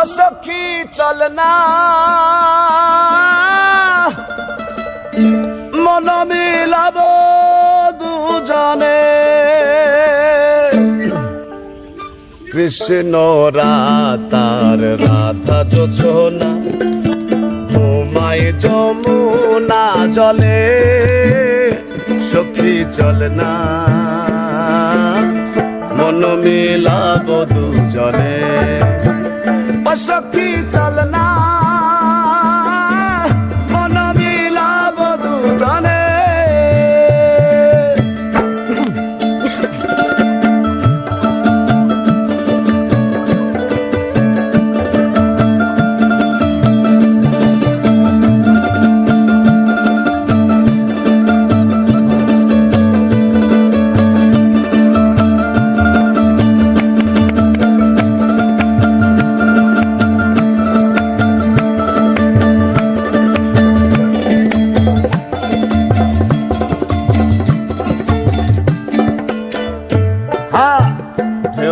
অসখী চল না। মন মিলাব দুজনে। কৃষ্ণ রাতার রাধা যোছনা ঘুমায় যমুনা জলে। সখী চল না। মন মিলাব দুজনে। ও সখী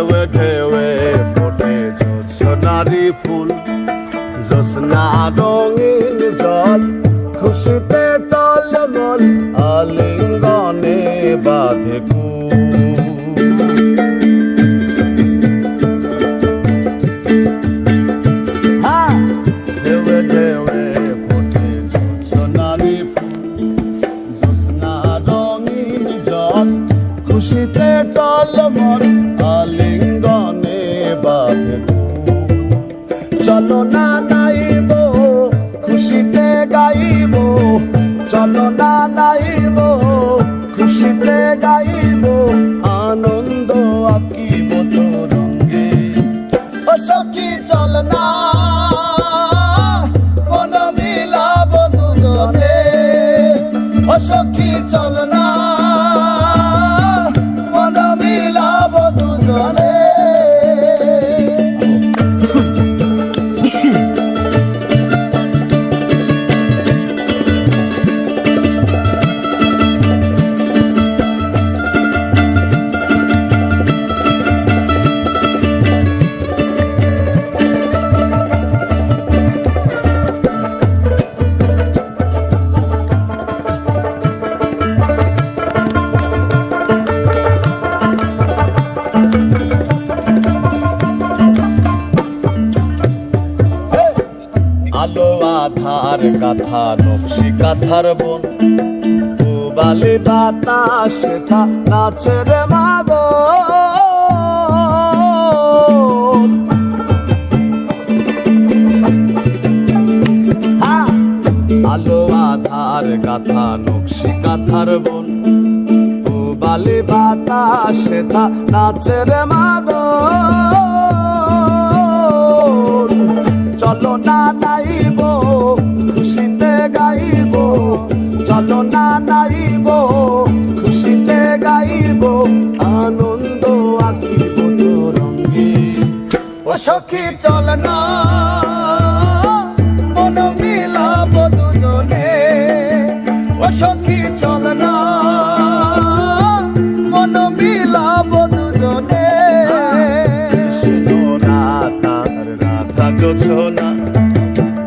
ঢেউে ঢেউে ফোটে সোনারি ফুল। জোসনা রঙিন জল, খুশিতে টলমল, আলিঙ্গনে বাঁধে কুল। খুশিতে টলমল চলো না নাইব খুশিতে গাইব। চলো না নাইব খুশিতে গাইব। আধার কাথা, নকশি কাথার বন। বালি বাতাস থা নাচের মাদ আলো আধার কাথা, নকশি কাথার বন। বালি বাতাস নাচের মাদল। চলো না নাইব, খুশিতে গাইব, আনন্দ আঁকিব রঙ্গে ও সখী, চল না, মন মিলাব দুজনে। ও সখী, চল না, মন মিলাব দুজনে। রাধা যোছনা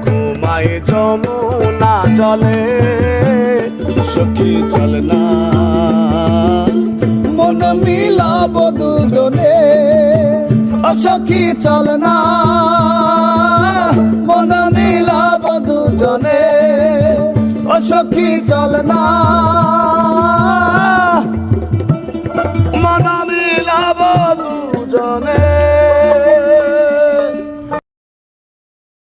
ঘুমায় যমুনা জলে। সখী চল না। মন মিলাব দুজনে, অসখী চল না। মন মিলাব দুজনে, অসখী চল না।